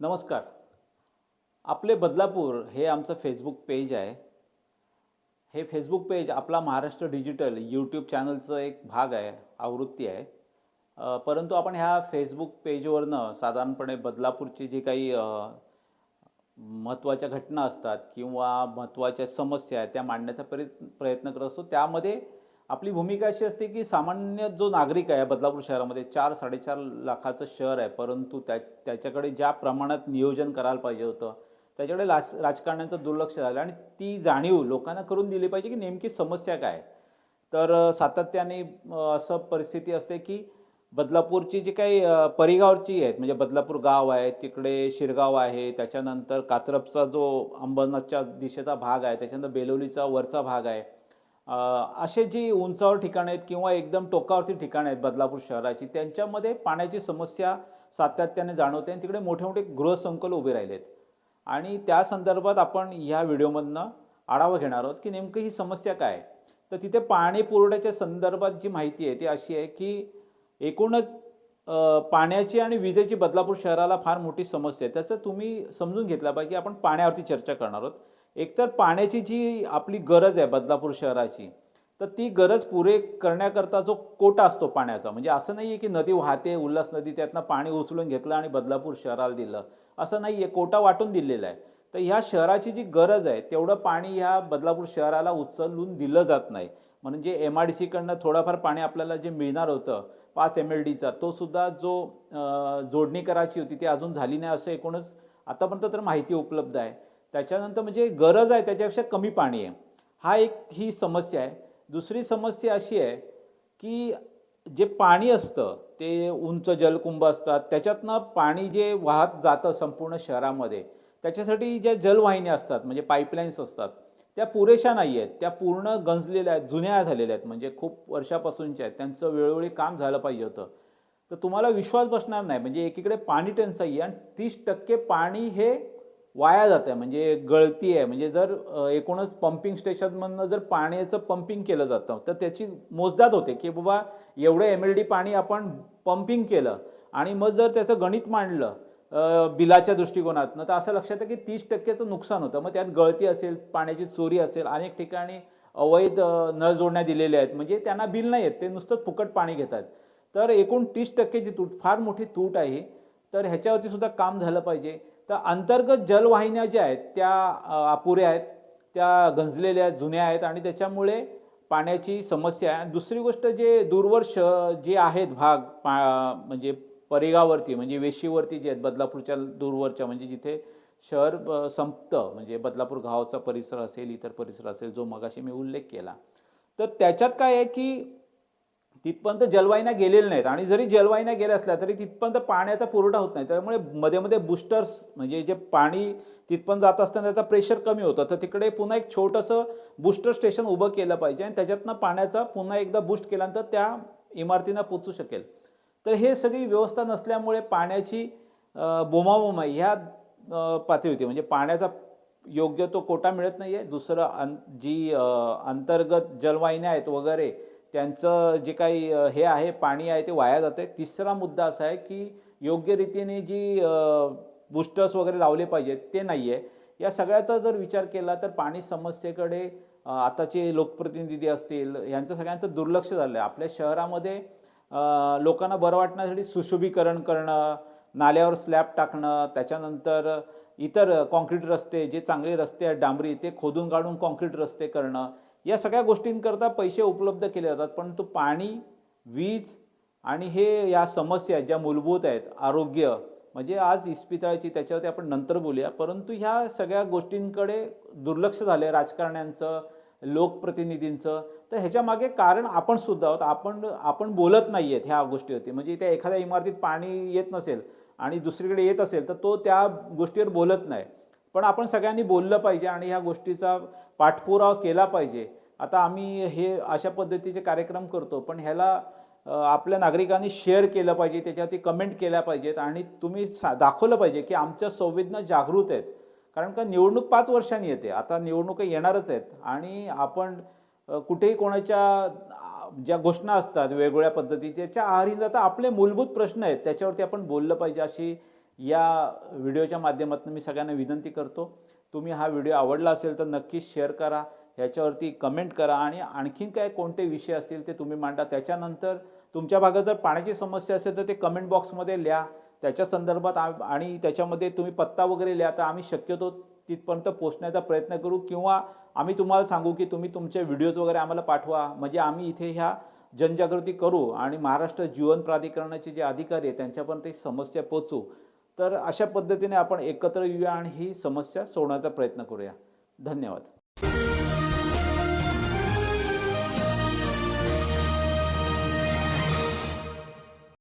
नमस्कार. आपले बदलापूर हे आमचं फेसबुक पेज आहे. हे फेसबुक पेज आपला महाराष्ट्र डिजिटल यूट्यूब चॅनलचं एक भाग आहे आवृत्ती आहे. परंतु आपण ह्या फेसबुक पेजवरनं साधारणपणे बदलापूरची जी काही महत्त्वाच्या घटना असतात किंवा महत्त्वाच्या समस्या आहेत त्या मांडण्याचा प्रयत्न प्रयत्न करत असतो. त्यामध्ये आपली भूमिका अशी असते की सामान्य जो नागरिक आहे बदलापूर शहरामध्ये चार साडेचार लाखाचं शहर आहे परंतु त्या त्याच्याकडे ज्या प्रमाणात नियोजन करायला पाहिजे होतं त्याच्याकडे राज राजकारण्यांचं दुर्लक्ष झालं आणि ती जाणीव लोकांना करून दिली पाहिजे की नेमकी समस्या काय आहे. तर सातत्याने असं परिस्थिती असते की बदलापूरची जी काही परिगावची आहेत म्हणजे बदलापूर गाव आहे तिकडे शिरगाव आहे त्याच्यानंतर कात्रपचा जो अंबरनाथच्या दिशेचा भाग आहे त्याच्यानंतर बेलोलीचा वरचा भाग आहे असे जी उंचावर ठिकाणं आहेत किंवा एकदम टोकावरती ठिकाणं आहेत बदलापूर शहराची त्यांच्यामध्ये पाण्याची समस्या सातत्याने जाणवते आणि तिकडे मोठे मोठे गृहसंकुल उभे राहिले आहेत आणि त्या संदर्भात आपण ह्या व्हिडिओमधनं आढावा घेणार आहोत की नेमकं ही समस्या काय आहे. तर तिथे पाणी पुरवठ्याच्या संदर्भात जी माहिती आहे ती अशी आहे की एकूणच पाण्याची आणि विजेची बदलापूर शहराला फार मोठी समस्या आहे. त्याचं तुम्ही समजून घेतला पाहिजे आपण पाण्यावरती चर्चा करणार आहोत. एकतर पाण्याची जी आपली गरज आहे बदलापूर शहराची तर ती गरज पुरे करण्याकरता जो कोटा असतो पाण्याचा म्हणजे असं नाही आहे की नदी वाहते उल्हास नदी त्यातनं पाणी उचलून घेतलं आणि बदलापूर शहराला दिलं असं नाही आहे कोटा वाटून दिलेला आहे. तर ह्या शहराची जी गरज आहे तेवढं पाणी ह्या बदलापूर शहराला उचलून दिलं जात नाही. म्हणजे एम आय डी सीकडनं थोडंफार पाणी आपल्याला जे मिळणार होतं पाच एम एल डीचा तो सुद्धा जो जोडणी करायची होती ती अजून झाली नाही असं एकूणच आतापर्यंत तर माहिती उपलब्ध आहे. त्याच्यानंतर म्हणजे गरज आहे त्याच्यापेक्षा कमी पाणी आहे. हा एक ही समस्या आहे. दुसरी समस्या अशी आहे की जे पाणी असतं ते उंच जलकुंभ असतात. त्याच्यातनं पाणी जे वाहत जातं संपूर्ण शहरामध्ये त्याच्यासाठी ज्या जलवाहिन्या असतात म्हणजे पाईपलाईन्स असतात त्या पुरेशा नाही आहेत. त्या पूर्ण गंजलेल्या आहेत जुन्या झालेल्या आहेत. म्हणजे खूप वर्षापासूनच्या आहेत. त्यांचं वेळोवेळी काम झालं पाहिजे होतं. तर तुम्हाला विश्वास बसणार नाही. म्हणजे एकीकडे पाणी टंचाई आहे आणि तीस टक्के पाणी हे वाया जात आहे म्हणजे गळती आहे. म्हणजे जर एकूणच पंपिंग स्टेशनमधनं जर पाण्याचं पंपिंग केलं जातं तर त्याची मोजदाद होते की बाबा एवढं एम एल डी पाणी आपण पंपिंग केलं आणि मग जर त्याचं गणित मांडलं बिलाच्या दृष्टिकोनातनं तर असं लक्षात आहे की तीस टक्क्याचं नुकसान होतं. मग त्यात गळती असेल पाण्याची चोरी असेल अनेक ठिकाणी अवैध नळ जोडण्या दिलेल्या आहेत. म्हणजे त्यांना बिल नाही आहेत ते नुसतं फुकट पाणी घेतात तर एकूण तीस टक्केची तूट फार मोठी तूट आहे तर ह्याच्यावरती सुद्धा काम झालं पाहिजे. तर अंतर्गत जलवाहिन्या ज्या आहेत त्या अपुऱ्या आहेत त्या गंजलेल्या जुन्या आहेत आणि त्याच्यामुळे पाण्याची समस्या आहे. आणि दुसरी गोष्ट जे दूरवर्ष जे आहेत भाग पा म्हणजे परिगावरती म्हणजे वेशीवरती जे आहेत बदलापूरच्या दूरवरच्या म्हणजे जिथे शहर संपतं म्हणजे बदलापूर गावाचा परिसर असेल इतर परिसर असेल जो मगाशी मी उल्लेख केला. तर त्याच्यात काय आहे की तिथपर्यंत जलवाहिन्या गेलेल्या नाहीत. आणि जरी जलवाहिन्या गेल्या असल्या तरी तिथपर्यंत पाण्याचा पुरवठा होत नाही. त्यामुळे मध्ये मध्ये बुस्टर्स म्हणजे जे पाणी तिथपर्यंत जात असताना त्याचा प्रेशर कमी होतं. तर तिकडे पुन्हा एक छोटंसं बुस्टर स्टेशन उभं केलं पाहिजे आणि त्याच्यातनं पाण्याचा पुन्हा एकदा बुस्ट केल्यानंतर त्या इमारतींना पोचू शकेल. तर हे सगळी व्यवस्था नसल्यामुळे पाण्याची अं, बोमाबोमा ह्या पातळी होती. म्हणजे पाण्याचा योग्य तो कोटा मिळत नाही आहे दुसरं अं, जी अंतर्गत जलवाहिन्या आहेत वगैरे त्यांचं जे काही हे आहे पाणी आहे ते वाया जाते तिसरा मुद्दा असा आहे की योग्य रीतीने जी बूस्टर्स वगैरे लावले पाहिजेत ते नाही आहे या सगळ्याचा जर विचार केला तर पाणी समस्येकडे आताचे लोकप्रतिनिधी असतील यांचं सगळ्यांचं दुर्लक्ष झालं आहे आपल्या शहरामध्ये लोकांना बरं वाटण्यासाठी सुशोभीकरण करणं नाल्यावर स्लॅब टाकणं त्याच्यानंतर इतर कॉन्क्रीट रस्ते जे चांगले रस्ते आहेत डांबरी ते खोदून काढून कॉन्क्रीट रस्ते करणं या सगळ्या गोष्टींकरता पैसे उपलब्ध केले जातात परंतु पाणी वीज आणि हे या समस्या ज्या मूलभूत आहेत आरोग्य म्हणजे आज इस्पितळाची त्याच्यावरती आपण नंतर बोलूया. परंतु ह्या सगळ्या गोष्टींकडे दुर्लक्ष झालं राजकारण्यांचं लोकप्रतिनिधींचं. तर ह्याच्यामागे कारण आपण सुद्धा आहोत. आपण आपण बोलत नाही आहेत ह्या गोष्टीवरती. म्हणजे त्या एखाद्या इमारतीत पाणी येत नसेल आणि दुसरीकडे येत असेल तर तो त्या गोष्टीवर बोलत नाही. पण आपण सगळ्यांनी बोललं पाहिजे आणि ह्या गोष्टीचा पाठपुरावा केला पाहिजे. आता आम्ही हे अशा पद्धतीचे कार्यक्रम करतो पण ह्याला आपल्या नागरिकांनी शेअर केलं पाहिजे त्याच्यावरती कमेंट केल्या पाहिजेत आणि तुम्ही सा दाखवलं पाहिजे की आमच्या संवेदना जागृत आहेत. कारण का निवडणूक पाच वर्षांनी येते आता निवडणुका येणारच आहेत आणि आपण कुठेही कोणाच्या ज्या घोषणा असतात वेगवेगळ्या पद्धती त्याच्या आहारी जाता आपले मूलभूत प्रश्न आहेत त्याच्यावरती आपण बोललं पाहिजे अशी या व्हिडिओच्या माध्यमातून मी सगळ्यांना विनंती करतो तुम्ही हा व्हिडिओ आवडला असेल तर नक्कीच शेअर करा ह्याच्यावरती कमेंट करा आणि आणखीन काय कोणते विषय असतील ते तुम्ही मांडा. त्याच्यानंतर तुमच्या भागात जर पाण्याची समस्या असेल तर ते कमेंट बॉक्समध्ये लिहा. त्याच्या संदर्भात आ- आणि त्याच्यामध्ये तुम्ही पत्ता वगैरे लिहा. तर आम्ही शक्यतो तिथपर्यंत पोचण्याचा प्रयत्न करू किंवा आम्ही तुम्हाला सांगू की तुम्ही तुमचे व्हिडिओज वगैरे आम्हाला पाठवा. म्हणजे आम्ही इथे ह्या जनजागृती करू आणि महाराष्ट्र जीवन प्राधिकरणाचे जे अधिकारी आहेत त्यांच्यापर्यंत ही समस्या पोचू तर अशा पद्धतीने आपण एकत्र येऊया आणि ही समस्या सोडवण्याचा प्रयत्न करूया. धन्यवाद.